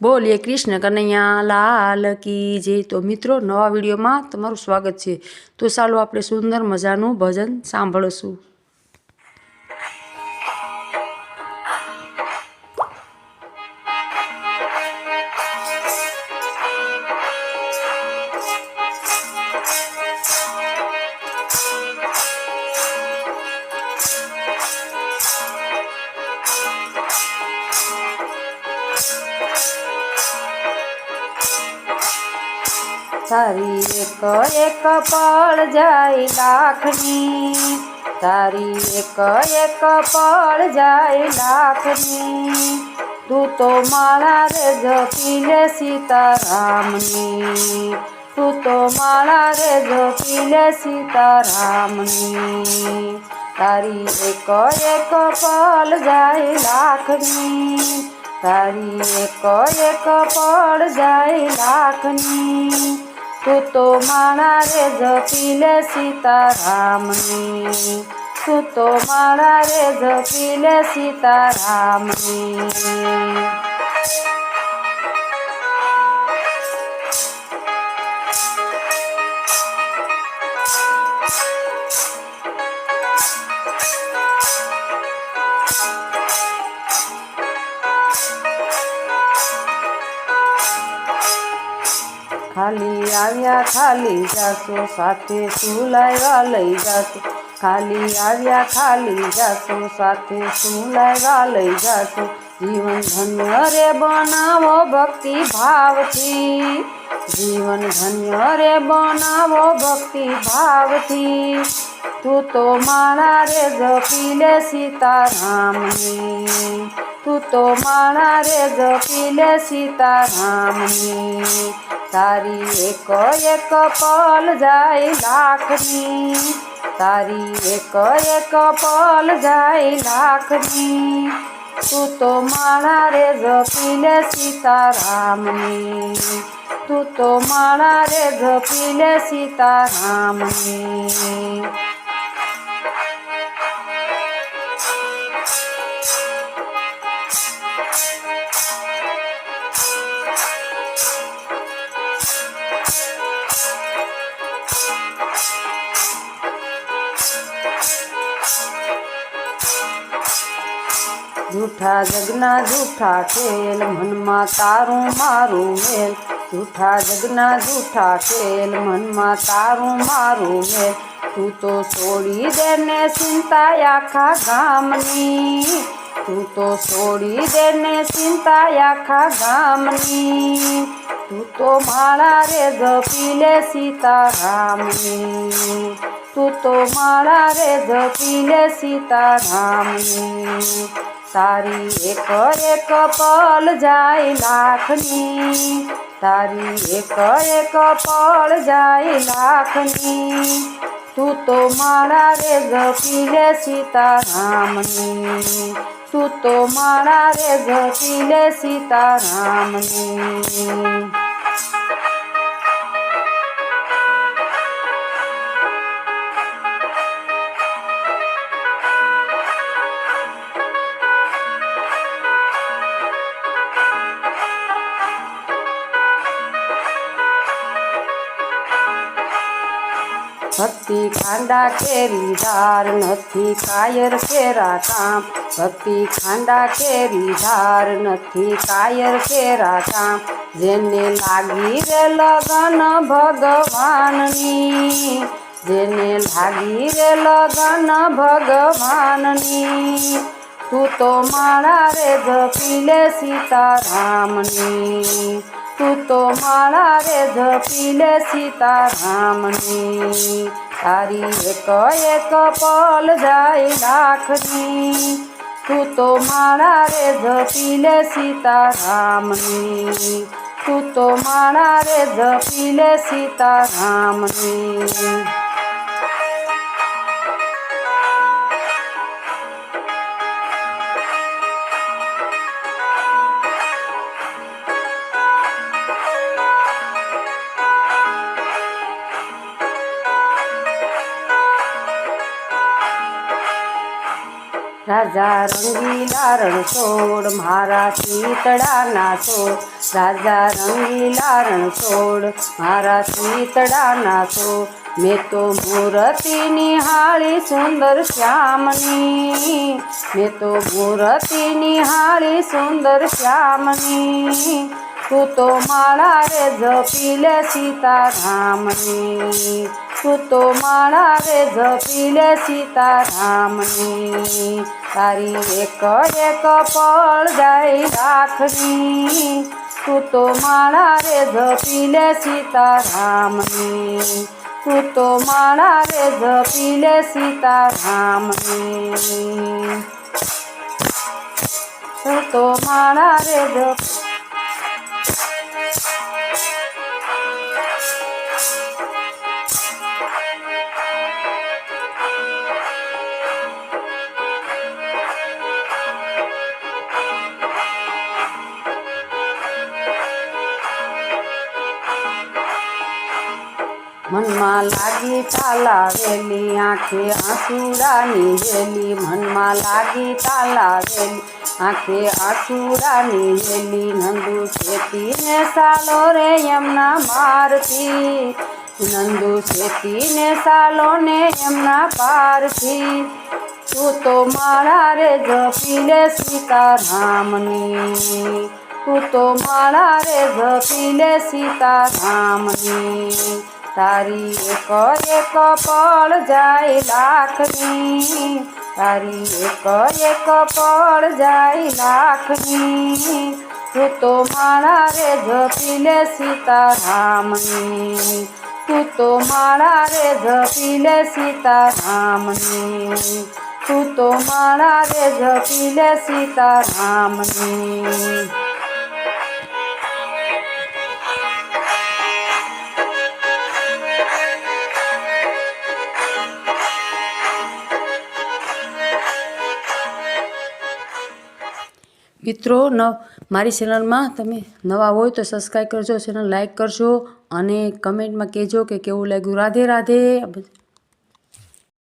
બોલીએ કૃષ્ણ કનૈયા લાલ કી જે તો મિત્રો, નવા વિડીયોમાં તમારું સ્વાગત છે. તો ચાલો આપણે સુંદર મજાનું ભજન સાંભળશું. તારી એક એક પળ જાય લાખની. તારી એક એક પળ જાય લાખની. તું તો માળા રે જપી લે સીતારામની. તું તો માળા રે જપી લે સીતારામની. તારી એક એક પળ જાય લાખની. તારી એક એક પળ જાય લાખની. તું તો માળા રે જપી લે સીતારામની તું તો માળા રે જપી લે સીતારામની ખાલી આવ્યા, ખાલી જાશો, સાથે શું લાવ્યા લઈ જાશો. ખાલી આવ્યા, ખાલી જાશો, સાથે શું લાવ્યા લઈ જાશો. જીવન ધન્ય રે બનાવો ભક્તિ ભાવથી. જીવન ધન્ય રે બનાવો ભક્તિ ભાવથી. તું તો માણા રે જપી લે સીતારામની. તું તો માણા રે જપી લે સીતારામની. તારી એક એક પલ જાય લાખની. તારી એક એક પલ જાય લાખની. તું તો માણા રે જપી લે સીતારામની. તું તો માળા રે ગપી લે સીતારામની. જૂઠા જગના જૂઠા ખેલ, મનમાં તારું મારું મેલ. જૂઠા જગના જૂઠા ખેલ, મનમાં તારું મારું મેલ. તું તો છોડી દે ને ચિંતા આખા ગામની. તું તો છોડી દે ને ચિંતા આખા ગામની. તું તો માળા રે જપી લે સીતારામની. તું તો માળા રે જપી લે સીતારામની. તારી એક એક પલ જાય લાખની, તારી એક એક પળ જાય લાખની. તું તો મારા રે ગપી લે સીતારામની, તું તો મારા રે ગપી લે સીતારામની. ભક્તિ ખાંડા કેરીધાર નથી, કાયર કેરા કામ. ભક્તિ ખાંડા કેરીધાર નથી, કાયર કેરા કામ. જેને લાગી રે લગન ભગવાનની, જેને લાગી રે લગન ભગવાનની, તું તો મારા રે જપી લે સીતારામની. તું તો માળા રે જપી લે સીતારામની. તારી એક એક પલ જાય લાખની. તું તો માળા રે જપી લે સીતારામની. તું તો માળા રે જપી લે સીતારામની. રાજ રાજા રંગીલા રણછોડ મારા શીતળાના છોડ રાજા રંગીલા રણછોડ મારા શીતળાના છોડ મેં તો મૂર્તિ નિહાળી સુંદર શ્યામની મેં તો મૂર્તિ નિહાળી સુંદર શ્યામની તું તો માળા રે જપી લે સીતારામની તું તો માળા રે જપી લે સીતારામની તારી એક એક પળ જાય રાખની તું તો માળા રે જપી લે સીતારામની. તું તો માળા રે જપી લે સીતારામની. તું તો માળા રે જપ મનમાં લાગી તાલાવેલી આંખે આંસુડાની વેલી. મનમાં લાગી તાલાવેલી આંખે આંસુડાની વેલી. નંદુ શેતીને સાલો રે એમના મારથી. નંદુ શેતીને સાલો ને એમના પારથી. તું તો મારા રે જપી લે સીતારામની. તું તો મારા રે જપી લે સીતારામની. તારી એક એક પળ જાય લાખની, તારી એક એક પળ જાય લાખની. તું તો માળા રે જપી લે સીતારામની, તું તો માળા રે જપી સીતારામની, તું તો માળા રે જપી સીતારામની. મિત્રો, ન, મારી ચેનલમાં તમે નવા હોય તો સબસ્ક્રાઈબ કરજો, ચેનલ લાઈક કરજો અને કમેન્ટમાં કહેજો કે કેવું લાગ્યું. રાધે રાધે.